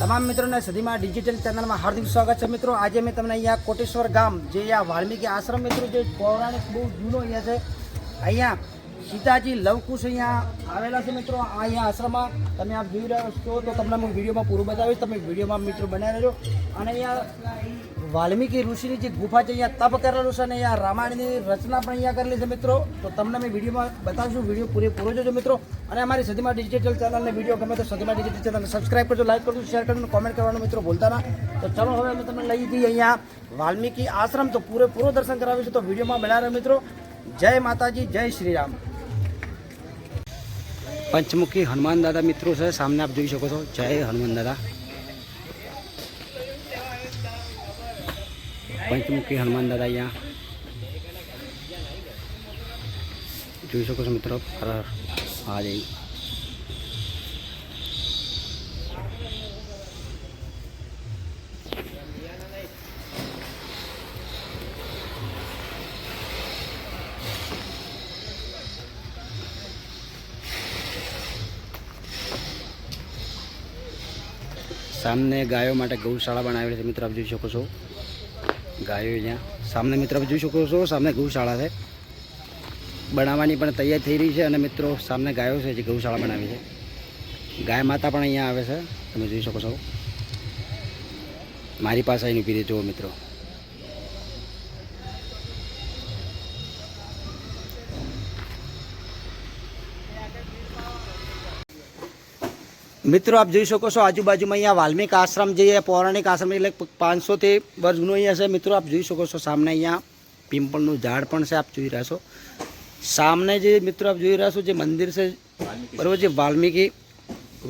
તમામ મિત્રોને સદીમાં ડિજિટલ ચેનલમાં હાર્દિક સ્વાગત છે મિત્રો. આજે મેં તમને અહીંયા કોટેશ્વર ગામ, જે અહીંયા વાલ્મીકી આશ્રમ મિત્રો, જે પૌરાણિક બહુ જૂનો અહીંયા છે, અહીંયા સીતાજી લવકુશ અહીંયા આવેલા છે મિત્રો. આ અહીંયા આશ્રમમાં તમે આપ જોઈ રહ્યા છો તો તમને હું વિડીયોમાં પૂરું બતાવીશ. તમે વિડીયોમાં મિત્રો બનાવી રહેજો. અને અહીંયા વાલ્મીકી ઋષિની જે ગુફા છે, અહીંયા તપ કરેલું છે અને અહીંયા રામાયણની રચના પણ અહીંયા કરેલી છે મિત્રો. તો તમને મેં વિડીયોમાં બતાવશું, વીડિયો પૂરેપૂરો જોજો મિત્રો. અને અમારી સદીમાં ડિજિટલ ચેનલને વીડિયો ગમે તો સદીમાં ડિજિટલ ચેનલને સબસ્ક્રાઈબ કરજો લાઈક કરજો શેર કરજો કોમેન્ટ કરવાનું મિત્રો ભૂલતા ના. તો ચલો હવે અમે તમને લઈ જઈએ અહીંયા વાલ્મીકી આશ્રમ. તો પૂરેપૂરો દર્શન કરાવીશું. તો વિડીયોમાં બના રહ્યો મિત્રો. જય માતાજી, જય શ્રી રામ પંચમુખી હનુમાન દાદા મિત્રો છે, સામને આપ જોઈ શકો છો. જય હનુમાન દાદા. પંચમુખી હનુમાન દાદા અહીંયા. જોઈ શકો છો મિત્રો, હર હર જઈ સામને ગાયો માટે ગૌશાળા બનાવેલી છે, મિત્રો, આપ જોઈ શકો છો. ગાયો અહીંયા સામને મિત્રો જોઈ શકો છો સામે ગૌશાળા છે. બનાવવાની પણ તૈયાર થઈ રહી છે અને મિત્રો સામને ગાયો છે જે ગૌશાળા બનાવી છે. ગાય માતા પણ અહીંયા આવે છે, તમે જોઈ શકો છો. મારી પાસે અહીં ઊભી રહી જુઓ મિત્રો. મિત્રો, આપ જોઈ શકો છો આજુબાજુમાં અહીંયા વાલ્મીક આશ્રમ જે પૌરાણિક આશ્રમ એટલે પાંચસોથી વર્ષ જૂનો અહીંયા છે. મિત્રો, આપ જોઈ શકો છો સામને અહીંયા પિંપળનું ઝાડ પણ છે, આપ જોઈ રહ્યા છો. સામને જે મિત્રો, આપ જોઈ રહ્યા છો જે મંદિર છે, બરાબર, જે વાલ્મીકી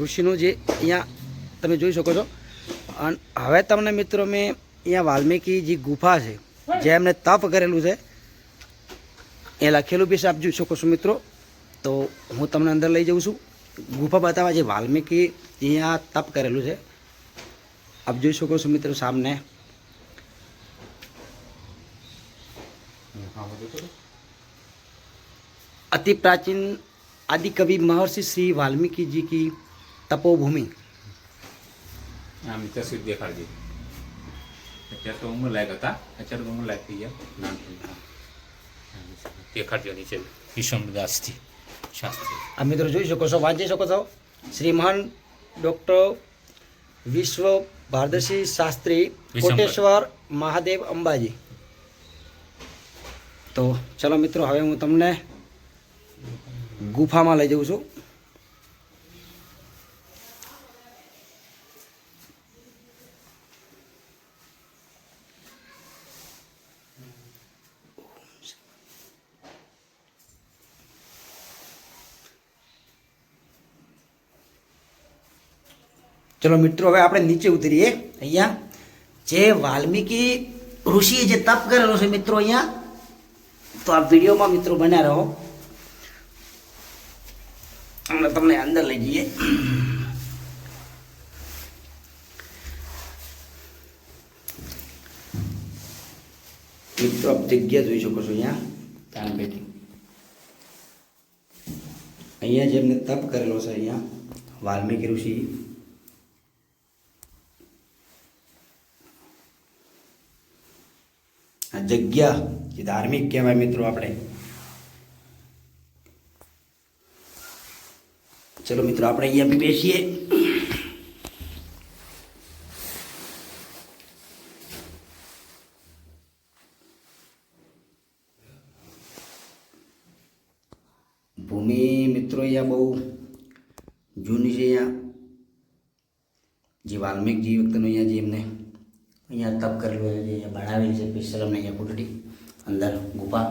ઋષિનું જે અહીંયા તમે જોઈ શકો છો. અને હવે તમને મિત્રો, મેં અહીંયા વાલ્મીકી જે ગુફા છે, જે એમને તપ કરેલું છે, એ લખેલું બી છે, આપ જોઈ શકો છો મિત્રો. તો હું તમને અંદર લઈ જાઉં છું. ગુફા બતાવવા જે વાલ્મીકી અહીંયા તપ કરેલું છે આપ જોઈ શકો છો મિત્રો સામને अति प्राचीन आदि कवि महर्षि श्री वाल्मीकि जी की तपोभूमि આમ તસવીર દેખાડજે અત્યારે તો ઉંમર લાયક હતા અત્યારે તો ઉંમર લાયક થઈ ગયા નાનપણમાં. દેખાડજો નીચે વિષમદાસજી શાસ્ત્રી. આ મિત્રો જોઈ શકો છો વાંચી શકો છો. શ્રીમાન ડૉક્ટર વિશ્વ ભારદર્શી શાસ્ત્રી. કોટેશ્વર મહાદેવ અંબાજી. તો ચલો મિત્રો હવે હું તમને ગુફામાં લઈ જાઉં છું. ચલો મિત્રો હવે આપણે નીચે ઉતરીએ. અહીંયા જે વાલ્મીકી ઋષિએ જે તપ કરેલો છે મિત્રો અહીંયા તો આ વિડીયોમાં મિત્રો બન્યા રહો. હમણાં તમને અંદર લઈ જઈએ. મિત્રો આપ જગ્યા જોઈ શકો છો અહીંયા. ત્યાં બેઠી. અહીંયા જેમને તપ કરેલો છે અહીંયા વાલ્મીકી ઋષિ જગ્યા જે ધાર્મિક કહેવાય મિત્રો આપણે. ચલો મિત્રો, આપણે અહીંયા બી બેસીએ. ભૂમિ મિત્રો અહીંયા બહુ જૂની છે અહીંયા. જે વાલ્મીકજી વખતનું અહીંયા જે એમને અહીંયા તપ કરેલું છે, અહીંયા બનાવેલી છે સ્પેશિયલ અહીંયા કુટડી, અંદર ગુફા.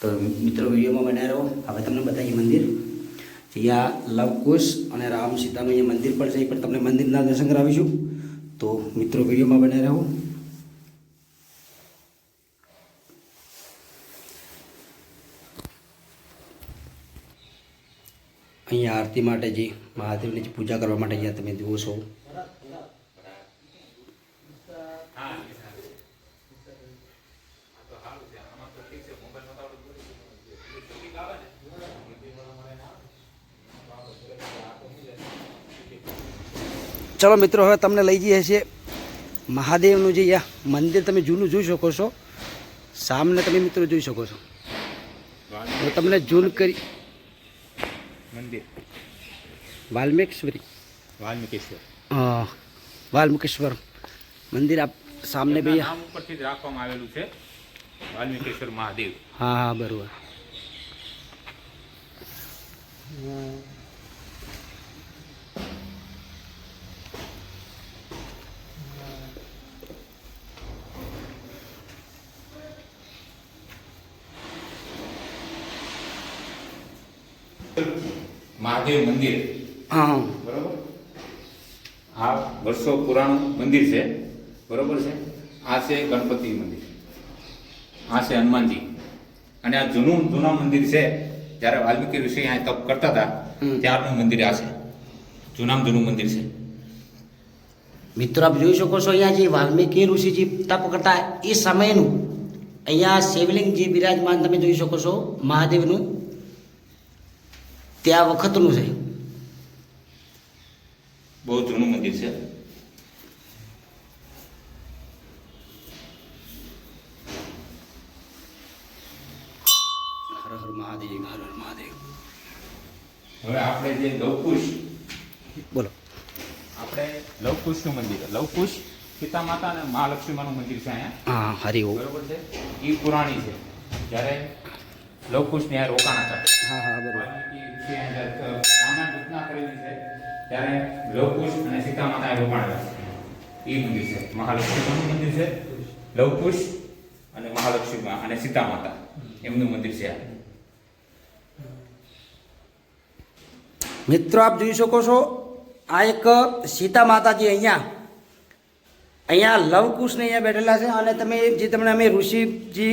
તો મિત્રો, વિડીયોમાં બનાવી રહો. હવે તમને બતાવીએ મંદિર. અહીંયા લવકુશ અને રામ સીતાનું અહીંયા મંદિર પણ છે, એ પણ તમને મંદિરના દર્શન કરાવીશું. તો મિત્રો, વિડીયોમાં બનાવી રહો. અહીંયા આરતી માટે જે મહાદેવની જે પૂજા કરવા માટે અહીંયા તમે જુઓ છો. ચલો મિત્રો હવે તમને લઈ જઈએ છીએ મહાદેવનું જે મંદિર તમે જૂનું જોઈ શકો છો. સામને તમે મિત્રો જોઈ શકો છો. હું તમને જૂન કરી મંદિર. વાલ્મીકેશ્વરી. વાલ્મીકેશ્વર. હા વાલ્મીકેશ્વર મંદિર આપ સામને ભાઈ ઉપરથી જ રાખવામાં આવેલું છે. વાલ્મીકેશ્વર મહાદેવ. હા હા બરોબર. મહાદેવ મંદિર. હા. બરોબર? આ વર્ષો પુરાણું મંદિર છે. બરોબર છે? આ છે ગણપતિ મંદિર. આ છે હનુમાનજી. અને આ જૂનું જૂના મંદિર છે. જ્યારે વાલ્મીકી ઋષિ અહીંયા તપ કરતા હતા. ત્યારનું મંદિર આ છે. જૂનામાં જૂનું મંદિર છે. મિત્રો આપ જોઈ શકો છો અહીંયા જે વાલ્મીકી ઋષિજી તપ કરતા એ સમયનું અહીંયા શિવલિંગ જે બિરાજમાન તમે જોઈ શકો છો મહાદેવનું. ત્યાં વખતનું છે. બહુ જૂનું મંદિર છે. હર હર મહાદેવ હર હર મહાદેવ. હવે આપણે જે લવકુશ બોલો. આપણે લવકુશનું મંદિર લવકુશ સીતા માતા અને મહાલક્ષ્મીમાનું મંદિર છે અહીંયા. હા હરિ બરોબર છે? એ પુરાણી છે. જ્યારે લવકુશને આ રોકાણ હતા. હા હા બરોબર. રામાયણ રચના કરેલી છે ત્યારે લવકુશ અને સીતા માતા રોકાણ એ મંદિર છે મહાલક્ષ્મીનું મંદિર છે લવકુશ અને મહાલક્ષ્મીમાં અને સીતા માતા એમનું મંદિર છે આ. મિત્રો આપ જોઈ શકો છો આ એક સીતા માતાજી અહીંયા અહીંયા લવકુશને અહીંયા બેઠેલા છે અને તમે જે તમને અમે ઋષિજી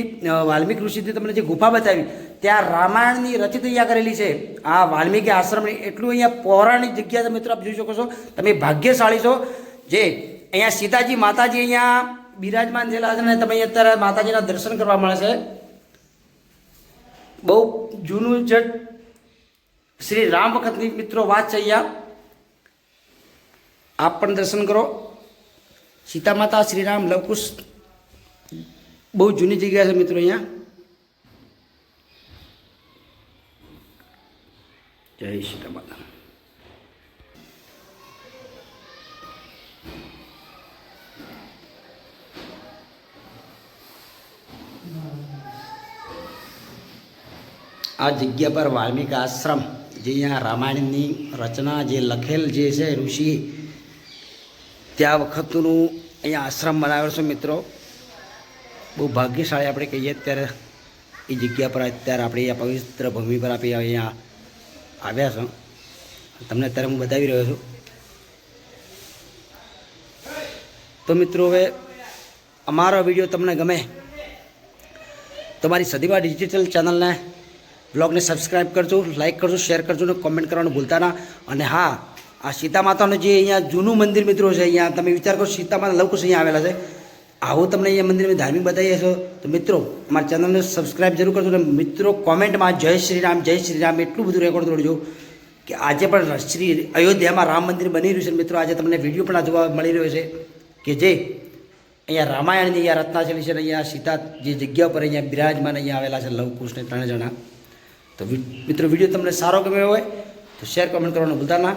વાલ્મીકી ઋષિજી તમને જે ગુફા બતાવી, ત્યાં રામાયણની રચિત અહીંયા કરેલી છે. આ વાલ્મીકી આશ્રમની એટલું અહીંયા પૌરાણિક જગ્યા છે મિત્રો, આપ જોઈ શકો છો. તમે ભાગ્યશાળી છો. જે અહીંયા સીતાજી, માતાજી અહીંયા બિરાજમાન થયેલા છે અને તમે અત્યારે માતાજીના દર્શન કરવા મળે છે. બહુ જૂનું જ શ્રી રામ વખતની મિત્રો વાત છે અહીંયા. આપ પણ દર્શન કરો. સીતા માતા શ્રીરામ લવકુશ. બહુ જૂની જગ્યા છે મિત્રો અહીંયા. જય સીતા માતા આ જગ્યા પર વાલ્મીકી આશ્રમ, જે અહીંયા રામાયણની રચના જે લખેલ જે છે ઋષિ, ત્યાં વખતનું અહીંયા આશ્રમ બનાવ્યો છે મિત્રો. બહુ ભાગ્યશાળી આપણે કહીએ અત્યારે એ જગ્યા પર અત્યારે આપણે અહીંયા પવિત્ર ભૂમિ પર આપણે અહીંયા આવ્યા છો. તમને અત્યારે હું બતાવી રહ્યો છું. તો મિત્રો હવે અમારો વીડિયો તમને ગમે, તમારી સદીવા ડિજિટલ ચેનલને બ્લોગને સબસ્ક્રાઈબ કરજો લાઇક કરજો શેર કરજો અને કોમેન્ટ કરવાનું ભૂલતા ના. અને હા આ સીતા માતાનું જે અહીંયા જૂનું મંદિર મિત્રો છે, અહીંયા તમે વિચાર કરો સીતા માતા લવકુશ અહીંયા આવેલા છે. આવું તમને અહીંયા મંદિર અમે ધાર્મિક બતાવીએ છો તો મિત્રો, અમારા ચેનલને સબસ્ક્રાઈબ જરૂર કરજો અને મિત્રો, કોમેન્ટમાં જય શ્રી રામ, જય શ્રી રામ એટલું બધું રેકોર્ડ તોડજો કે આજે પણ શ્રી અયોધ્યામાં રામ મંદિર બની રહ્યું છે. મિત્રો, આજે તમને વીડિયો પણ જોવા મળી રહ્યો છે કે જે અહીંયા રામાયણની અહીંયા રત્નાચલી છે અહીંયા સીતા જે જગ્યા પર અહીંયા બિરાજમાન અહીંયા આવેલા છે લવકુશને ત્રણ જણા. તો મિત્રો વીડિયો તમને સારો ગમ્યો હોય તો શેર કોમેન્ટ કરવાનું ભૂલતા ના.